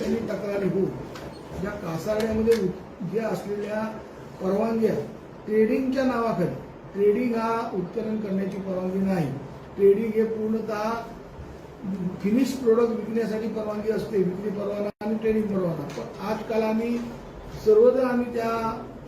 त्यांनी तक्रारी होऊ. ज्या कासारड्यामध्ये जे ज्या असलेल्या परवानग्या ट्रेडिंगच्या नावाखाली. ट्रेडिंग हा उत्खनन करण्याची परवानगी नाही. ट्रेडिंग हे पूर्णतः फिनिश प्रोडक्ट विकण्यासाठी परवानगी असते. विक्री परवाना आणि ट्रेडिंग परवाना. पण आजकाल आम्ही सर्वजण आम्ही त्या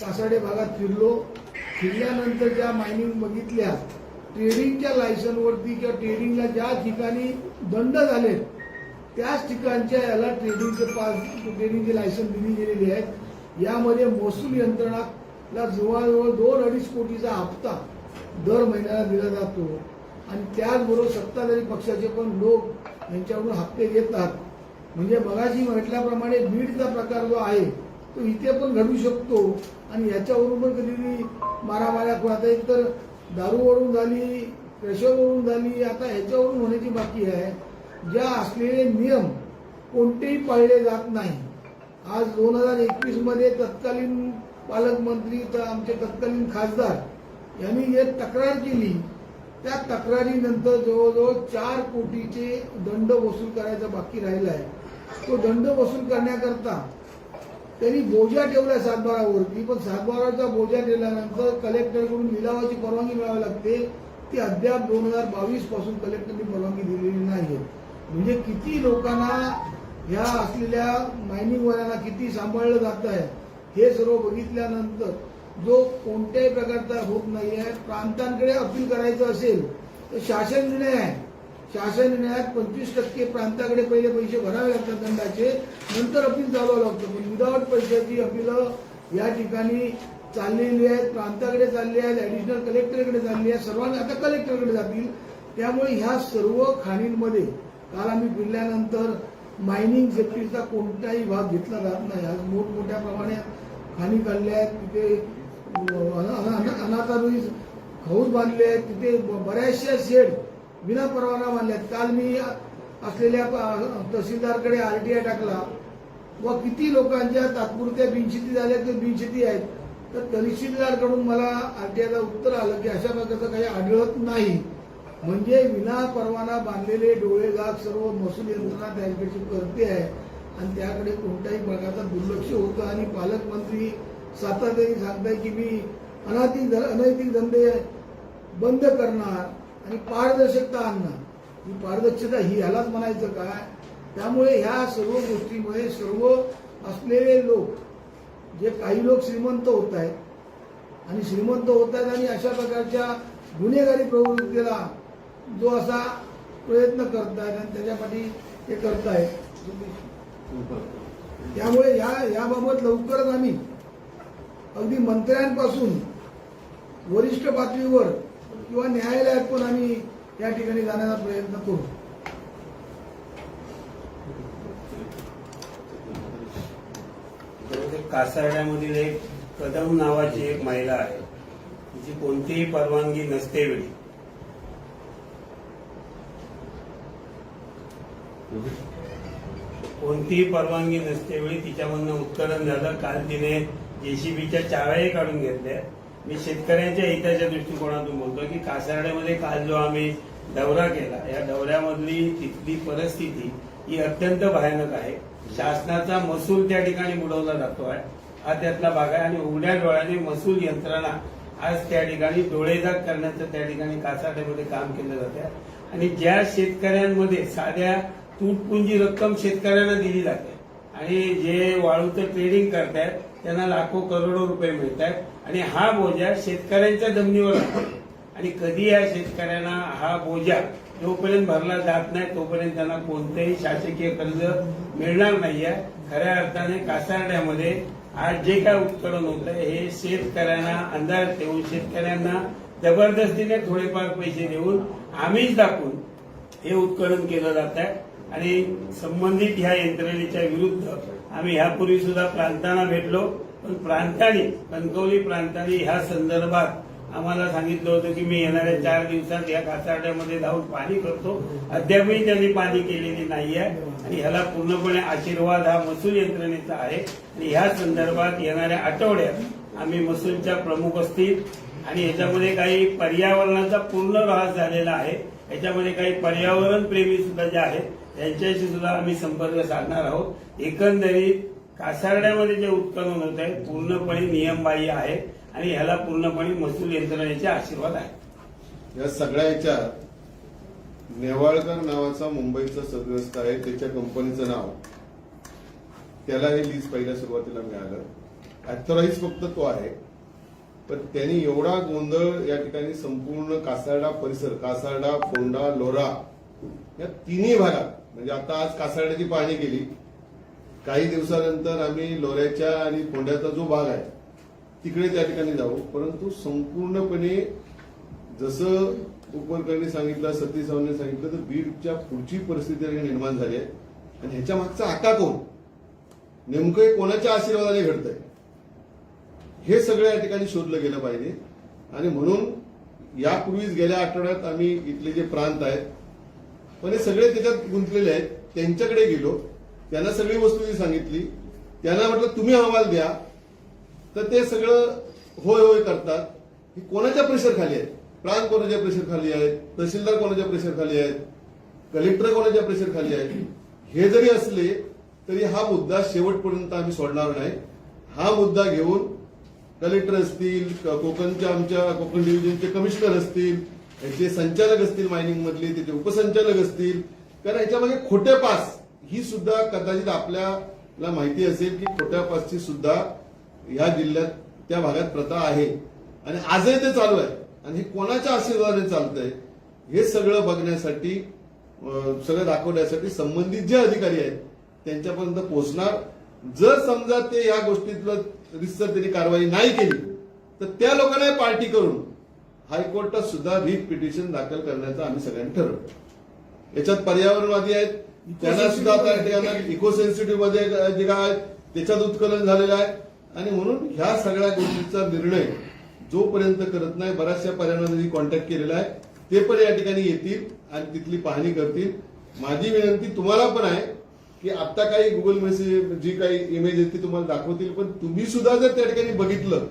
कासाडे भागात फिरलो. फिरल्यानंतर ज्या मायनिंग बघितल्या ट्रेडिंगच्या लायसनवरती किंवा ट्रेडिंगला ज्या ठिकाणी दंड झालेत त्याच ठिकाणच्या याला ट्रेडिंगचे पास ट्रेडिंगचे लायसन दिली गेलेली आहेत. यामध्ये महसूल यंत्रणाला जवळजवळ दोन अडीच कोटीचा हप्ता दर महिन्याला दिला जातो. आणि त्याचबरोबर सत्ताधारी पक्षाचे पण लोक यांच्याकडून हप्ते घेतात म्हणजे मगाशी म्हटल्याप्रमाणे बीडचा प्रकार जो आहे तो इथे पण घडू शकतो. आणि याच्यावरून पण कधी मारामाऱ्या कोणाचा एक तर दारूवरून झाली प्रेशरवरून झाली आता ह्याच्यावरून होण्याची बाकी आहे. ज्या असलेले नियम कोणतेही पाळले जात नाही. आज दोन हजार एकवीसमध्ये तत्कालीन पालकमंत्री तर आमचे तत्कालीन खासदार यांनी एक तक्रार केली त्या तक्रारीनंतर जवळजवळ चार कोटीचे दंड वसूल करायचा बाकी राहिला आहे तो दंड वसूल करण्याकरता त्यांनी बोजा ठेवलाय सातबारावरती पण सातबाराचा बोजा ठेवल्यानंतर कलेक्टरकडून लिलावाची परवानगी मिळावी लागते. ती अद्याप दोन हजार बावीसपासून कलेक्टरनी परवानगी दिलेली नाही म्हणजे किती लोकांना ह्या असलेल्या मायनिंगवाल्यांना किती सांभाळलं जात आहे हे सर्व बघितल्यानंतर जो कोणत्याही प्रकारचा होत नाही आहे प्रांतांकडे अपील करायचं असेल तर शासन निर्णय आहे. शासन निर्णयात पंचवीस टक्के प्रांताकडे पहिले पैसे भरावे लागतात दंडाचे नंतर अपील चालवावं लागतं. पण विदाऊट पैशाची अपीलं या ठिकाणी चाललेली आहेत प्रांताकडे चालली आहेत ऍडिशनल कलेक्टरकडे चालली आहेत सर्वांनी आता कलेक्टरकडे जातील. त्यामुळे ह्या सर्व खाणींमध्ये काल आम्ही फिरल्यानंतर मायनिंग सेक्टरचा कोणताही भाग घेतला जात नाही. आज मोठमोठ्या प्रमाणात खाणी काढल्या आहेत तिथे अन- अन- हौस बांधले आहेत तिथे ब- बऱ्याचशा शेड विना परवाना बांधल्या आहेत. काल मी असलेल्या प- तहसीलदारकडे आरटीआय टाकला. व किती लोकांच्या तात्पुरत्या बिनशेती झाल्या ते बिनशेती आहेत तर तहसीलदारकडून मला आरटीआयचं उत्तर आलं की अशा प्रकारचं काही आढळत नाही. म्हणजे विना परवाना बांधलेले डोळे गाग सर्व महसूल यंत्रणा त्यांच्याशी करते आहे. आणि त्याकडे कोणत्याही प्रकारचा दुर्लक्ष होतं. आणि पालकमंत्री सातत्याने सांगताय की मी अनाथिक अनैतिक धंदे बंद करणार आणि पारदर्शकता आणणार. ही पारदर्शकता ही ह्यालाच म्हणायचं काय? त्यामुळे ह्या सर्व गोष्टीमुळे सर्व असलेले लोक जे काही लोक श्रीमंत होत आहेत आणि श्रीमंत होत आहेत आणि अशा प्रकारच्या गुन्हेगारी प्रवृत्तीला जो असा प्रयत्न करतायत आणि त्याच्यापाठी हे आहेत त्यामुळे या याबाबत लवकरच आम्ही अगदी मंत्र्यांपासून वरिष्ठ पातळीवर किंवा न्यायालयात पण आम्ही या ठिकाणी जाण्याचा प्रयत्न करू. कासारड्यामधील एक कदम नावाची एक महिला आहे तिची कोणतीही परवानगी नसते वेळी. कोणतीही परवानगी नसतेवेळी तिच्यामधनं उत्खनन झालं. काल तिने जेसीबीच्या चाव्याही काढून घेतल्या. मी शेतकऱ्यांच्या हिताच्या दृष्टिकोनातून बोलतो की कासारड्यामध्ये काल जो आम्ही दौरा केला या दौऱ्यामधली तिथली परिस्थिती ही अत्यंत भयानक आहे. शासनाचा महसूल त्या ठिकाणी बुडवला जातो आहे. हा त्यातला भाग आहे आणि उघड्या डोळ्याने महसूल यंत्रणा आज त्या ठिकाणी डोळेजाग करण्याचं त्या ठिकाणी कासारड्यामध्ये काम केलं जाते आणि ज्या शेतकऱ्यांमध्ये साध्या तूटपुंजी रक्कम शेतकऱ्यांना दिली जाते. आणि जे वाळूचं ट्रेडिंग करतायत त्यांना लाखो करोडो रुपये मिळतात आणि हा बोजा शेतकऱ्यांच्या जमिनीवर लागतो आणि कधी या शेतकऱ्यांना हा बोजा जोपर्यंत भरला जात नाही तोपर्यंत त्यांना कोणतेही शासकीय कर्ज मिळणार नाहीये. खऱ्या अर्थाने कासारड्यामध्ये आज जे काय उत्खनन होत हे शेतकऱ्यांना अंधार ठेवून शेतकऱ्यांना जबरदस्तीने थोडेफार पैसे देऊन आम्हीच दाखवून हे उत्खनन केलं जात आहे आणि संबंधित ह्या यंत्रणेच्या विरुद्ध आम्ही ह्यापूर्वी सुद्धा प्रांतांना भेटलो. पण प्रांतांनी कणकवली प्रांताने ह्या संदर्भात आम्हाला सांगितलं होतं की मी येणाऱ्या चार दिवसात या कासारड्यामध्ये जाऊन पाणी करतो. अद्यापही त्यांनी पाणी केलेली नाही आहे आणि ह्याला पूर्णपणे आशीर्वाद हा महसूल यंत्रणेचा आहे. आणि ह्या संदर्भात येणाऱ्या आठवड्यात आम्ही महसूलच्या प्रमुख असतील. आणि ह्याच्यामध्ये काही पर्यावरणाचा पूर्ण ऱ्हास झालेला आहे. याच्यामध्ये काही पर्यावरण प्रेमी सुद्धा जे आहेत त्यांच्याशी सुद्धा आम्ही संपर्क साधणार आहोत. एकंदरीत कासारड्यामध्ये जे उत्खनन होत आहे पूर्णपणे नियमबाह्य आहे आणि ह्याला पूर्णपणे महसूल यंत्रणेचे आशीर्वाद आहे. या सगळ्या ह्याच्यात नेवाळकर नावाचा मुंबईचा सदग्रस्त आहे त्याच्या कंपनीचं नाव. त्याला हे लीज पहिल्या सुरुवातीला मिळालं. ऍथराईज फक्त तो आहे. पण त्यांनी एवढा गोंधळ या ठिकाणी संपूर्ण कासारडा परिसर कासारडा फोंडा लोरा या तिन्ही भागात म्हणजे आता आज कासारड्याची पाहणी केली काही दिवसानंतर आम्ही लोऱ्याच्या आणि फोंड्याचा जो भाग आहे तिकडे त्या ठिकाणी जाऊ. परंतु संपूर्णपणे जसं उपरकरांनी सांगितलं सतीश सावंतने सांगितलं तर बीडच्या पुढची परिस्थिती निर्माण झाली आहे. आणि ह्याच्या मागचा आका कोण? नेमकं कोणाच्या आशीर्वादाने घडतंय? हे सगळं या ठिकाणी शोधलं गेलं पाहिजे. आणि म्हणून यापूर्वीच गेल्या आठवड्यात आम्ही इथले जे प्रांत आहेत पण हे सगळे त्याच्यात गुंतलेले आहेत. त्यांच्याकडे गेलो. त्यांना सगळी वस्तू सांगितली. त्यांना म्हटलं तुम्ही अहवाल द्या. तर ते सगळं होय होय करतात. ही कोणाच्या प्रेशर खाली आहेत? प्रांत कोणाच्या प्रेशर खाली आहेत? तहसीलदार कोणाच्या प्रेशर खाली आहेत? कलेक्टर कोणाच्या प्रेशर खाली आहेत? हे जरी असले तरी हा मुद्दा शेवटपर्यंत आम्ही सोडणार नाही. हा मुद्दा घेऊन कलेक्टर असतील कोकणच्या आमच्या कोकण डिव्हिजनचे कमिशनर असतील याचे संचालक असतील मायनिंग मधले त्याचे उपसंचालक असतील. कारण याच्यामध्ये खोट्या पास ही सुद्धा कदाचित आपल्याला माहिती असेल की खोट्या पासची सुद्धा या जिल्ह्यात त्या भागात प्रथा आहे. आणि आजही ते चालू आहे. आणि हे कोणाच्या आशीर्वादाने चालतंय हे सगळं बघण्यासाठी सगळं दाखवण्यासाठी संबंधित जे अधिकारी आहेत त्यांच्यापर्यंत पोहोचणार. जर समजा ते या गोष्टीतलं रिसर त्यांनी कारवाई नाही केली तर त्या लोकांना पार्टी करून हायकोर्टात सुद्धा रिट पिटिशन दाखल करण्याचं आम्ही सगळ्यांनी ठरवलं. याच्यात पर्यावरणवादी आहेत त्यांना सुद्धा आता त्यांना इको सेन्सिटिव्हमध्ये जे काय आहेत, त्याच्यात उत्खनन झालेलं आहे. आणि म्हणून ह्या सगळ्या गोष्टीचा निर्णय जोपर्यंत करत नाही बऱ्याचशा पर्यावरणाने कॉन्टॅक्ट केलेला आहे. ते पण या ठिकाणी येतील आणि तिथली पाहणी करतील. माझी विनंती तुम्हाला पण आहे की आता काही गुगल मेसेज जी काही इमेज आहे ती तुम्हाला दाखवतील पण तुम्ही सुद्धा जर त्या ठिकाणी बघितलं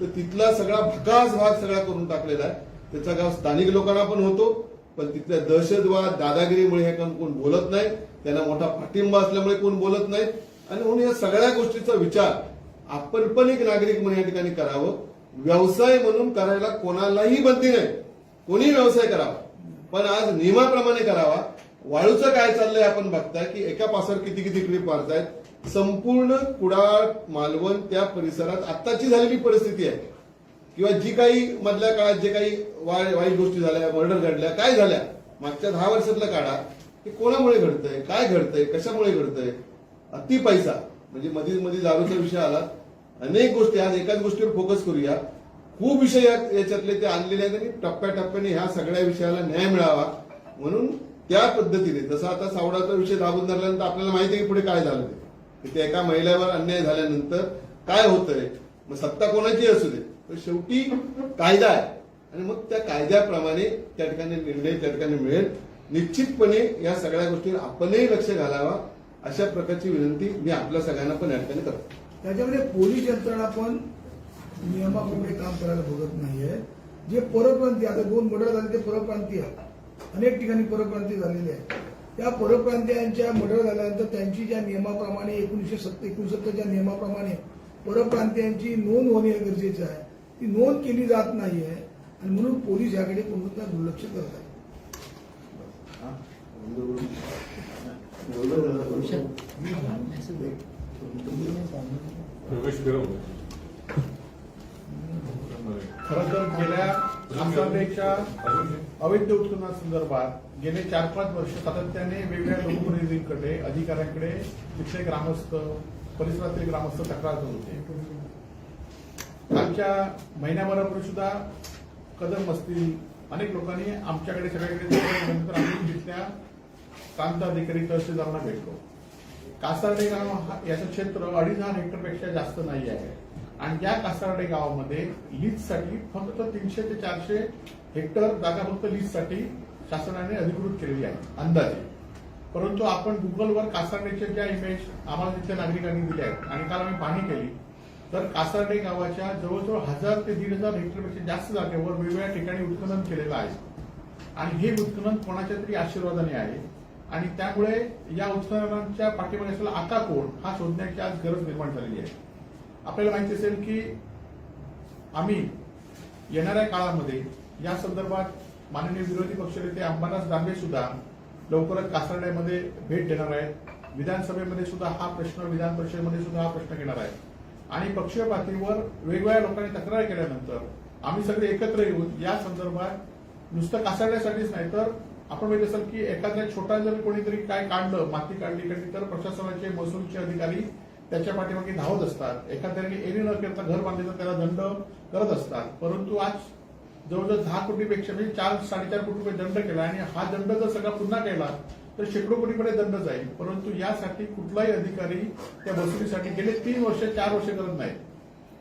तर तिथला सगळा भकास भाग सगळा करून टाकलेला आहे. त्याचा गाव स्थानिक लोकांना पण होतो पण तिथल्या दहशतवाद दादागिरीमुळे हे काम कोण बोलत नाही त्यांना मोठा पाठिंबा असल्यामुळे कोण बोलत नाही. आणि म्हणून या सगळ्या गोष्टीचा विचार आपण पण एक नागरिक म्हणून या ठिकाणी करावं. व्यवसाय म्हणून करायला कोणालाही बंदी नाही. कोणी व्यवसाय करावा. पण आज नियमाप्रमाणे करावा. वाळूचं काय चाललंय आपण बघताय की एका पासावर किती किती ट्रीप मारतायत? संपूर्ण कुडाळ मालवण त्या परिसरात आत्ताची झालेली परिस्थिती आहे. किंवा जी काही मधल्या काळात जे काही वाईट गोष्टी झाल्या मर्डर घडल्या काय झाल्या? मागच्या दहा वर्षातला काढा. हे कोणामुळे घडतंय? काय घडतंय? कशामुळे घडतंय? अति पैसा. म्हणजे मध्ये मध्ये दारूचा विषय आला. अनेक गोष्टी आज एकाच गोष्टीवर फोकस करूया. खूप विषय याच्यातले ते आणलेले आहेत आणि टप्प्याटप्प्याने ह्या सगळ्या विषयाला न्याय मिळावा. म्हणून त्या पद्धतीने जसं आता सावडाचा विषय दाबून धरल्यानंतर आपल्याला माहिती आहे की पुढे काय झालं ते. एका महिलेवर अन्याय झाल्यानंतर काय होतंय? मग सत्ता कोणाची असू दे. तर शेवटी कायदा आहे. आणि मग त्या कायद्याप्रमाणे त्या ठिकाणी निर्णय त्या ठिकाणी मिळेल. निश्चितपणे या सगळ्या गोष्टीवर आपणही लक्ष घालावा. अशा प्रकारची विनंती मी आपल्या सगळ्यांना पण या ठिकाणी करतो. त्याच्यामध्ये पोलीस यंत्रणा पण नियमाप्रमाणे काम करायला बघत नाहीये. जे परप्रांतीय आता दोन मर्डर झाले ते परप्रांतीय अनेक ठिकाणी परप्रांतीय झालेले आहेत त्या परप्रांतीयांच्या मर्डर झाल्यानंतर त्यांची ज्या नियमाप्रमाणे एकोणीसशे सत्तर एकोणसत्तरच्या नियमाप्रमाणे परप्रांतीयांची नोंद होणे गरजेचं आहे. ती नोंद केली जात नाहीये आणि म्हणून पोलीस याकडे पूर्णतः दुर्लक्ष करत आहेत. खरं आसामच्या अवैध उत्खननासंदर्भात गेले चार पाच वर्ष सातत्याने वेगवेगळ्या लोकप्रतिनिधींकडे अधिकाऱ्यांकडे तिथले ग्रामस्थ परिसरातील ग्रामस्थ तक्रार करत होते. कालच्या महिन्याभरापूर्वी सुद्धा कदम असतील अनेक लोकांनी आमच्याकडे सगळ्याकडे नंतर आम्ही तिथल्या प्रांत अधिकारी तहसीलदारांना भेटलो. कासारडे गाव याचं क्षेत्र अडीच हजार हेक्टरपेक्षा जास्त नाही आहे. आणि या कासारडे गावामध्ये लीजसाठी फक्त तीनशे ते चारशे हेक्टर जागा फक्त लीजसाठी शासनाने अधिकृत केलेली आहे अंदाजे. परंतु आपण गुगलवर कासारडेच्या ज्या इमेज आम्हाला तिथल्या नागरिकांनी दिल्या आहेत आणि काल आम्ही पाहणी केली तर कासारडे गावाच्या जवळजवळ हजार ते दीड हजार हेक्टरपेक्षा जास्त जागेवर वेगवेगळ्या ठिकाणी उत्खनन केलेलं आहे. आणि हे उत्खनन कोणाच्या तरी आशीर्वादाने आहे. आणि त्यामुळे या उत्खननांच्या पाठीमागे असलेला आता कोण हा शोधण्याची आज गरज निर्माण झालेली आहे. आपल्याला माहिती असेल की आम्ही येणाऱ्या काळामध्ये या संदर्भात माननीय विरोधी पक्षनेते अंबादास दानवे सुद्धा लवकरच कासरड्यामध्ये भेट देणार आहेत. विधानसभेमध्ये सुद्धा हा प्रश्न विधान परिषदेमध्ये सुद्धा हा प्रश्न घेणार आहे आणि पक्षीय पातळीवर वेगवेगळ्या लोकांनी तक्रार केल्यानंतर आम्ही सगळे एकत्र येऊन या संदर्भात नुसतं कासारण्यासाठीच नाही तर आपण माहिती असेल की एखाद्या छोटा जर कोणीतरी काय काढलं माती काढली काढली तर प्रशासनाचे महसूलचे अधिकारी त्याच्या पाठीमागे धावत असतात. एखाद्याने एरी न करता घर बांधले तर त्याला दंड करत असतात. परंतु आज जवळजवळ दहा कोटीपेक्षा म्हणजे चार साडेचार कोटी रुपये दंड केला आणि हा दंड जर सगळा पुन्हा केला तर शेकडो कोटीकडे दंड जाईल. परंतु यासाठी कुठलाही अधिकारी त्या वसुलीसाठी गेले तीन वर्ष चार वर्ष करत नाही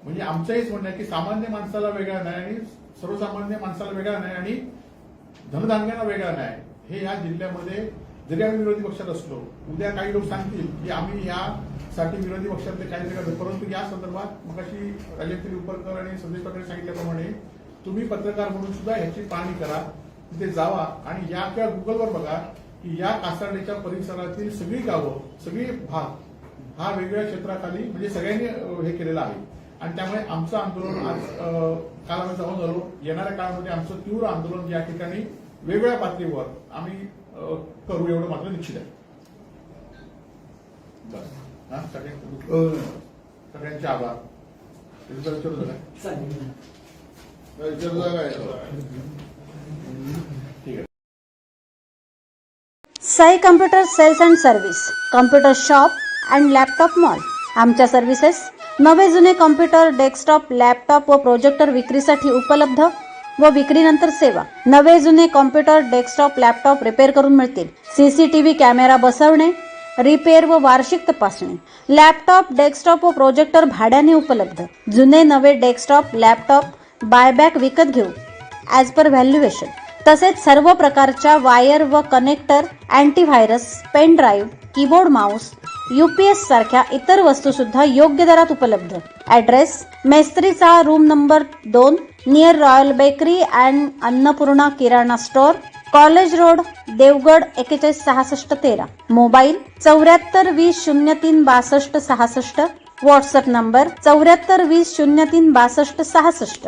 म्हणजे आमचंहीच म्हणणं आहे की सामान्य माणसाला वेगळा नाही आणि सर्वसामान्य माणसाला वेगळा नाही आणि धनधान्यांना वेगळा नाही हे या जिल्ह्यामध्ये जरी आम्ही विरोधी पक्षात असलो उद्या काही लोक सांगतील की आम्ही यासाठी विरोधी पक्षातले काही करतो परंतु या संदर्भात मगाशी राजेंद्र उपरकर आणि संदेश पाटील सांगितल्याप्रमाणे तुम्ही पत्रकार म्हणून सुद्धा ह्याची पाहणी करा तिथे जावा आणि या किंवा गुगलवर बघा की या कासारडेच्या परिसरातील सगळी गावं सगळी भाग हा वेगवेगळ्या क्षेत्राखाली म्हणजे सगळ्यांनी हे केलेलं आहे. आणि त्यामुळे आमचं आंदोलन आज अ, काल आम्ही जाऊन झालो येणाऱ्या काळामध्ये आमचं तीव्र आंदोलन या ठिकाणी वेगवेगळ्या पातळीवर आम्ही करू एवढं मात्र निश्चित आहे. सगळ्यांचे आभार तुमचा झाला विचार Sai computer sales and service computer shop and laptop mall. आमच्या सर्व्हिसेस नवे जुने कम्प्युटर डेस्कटॉप लॅपटॉप व प्रोजेक्टर विक्रीसाठी उपलब्ध व विक्रीनंतर सेवा. नवे जुने कॉम्प्युटर डेस्कटॉप लॅपटॉप रिपेअर करून मिळतील. सीसीटीव्ही कॅमेरा बसवणे रिपेअर व वार्षिक तपासणी. लॅपटॉप डेस्कटॉप व प्रोजेक्टर भाड्याने उपलब्ध. जुने नवे डेस्कटॉप लॅपटॉप बायबॅक विकत घेऊ. ॲज पर व्हॅल्युएशन तसेच सर्व प्रकारच्या वायर व connector antivirus pen drive keyboard mouse UPS सारख्या इतर वस्तू सुद्धा योग्य दरात उपलब्ध. ॲड्रेस मेस्त्रीचा रूम नंबर दोन near Royal bakery and Annapurna Kirana store college road Devgad एकेचाळीस सहासष्ट तेरा. मोबाईल चौऱ्याहत्तर वीस शून्य तीन बासष्ट सहासष्ट. व्हॉट्सअप नंबर चौऱ्याहत्तर वीस शून्य तीन बासष्ट सहासष्ट.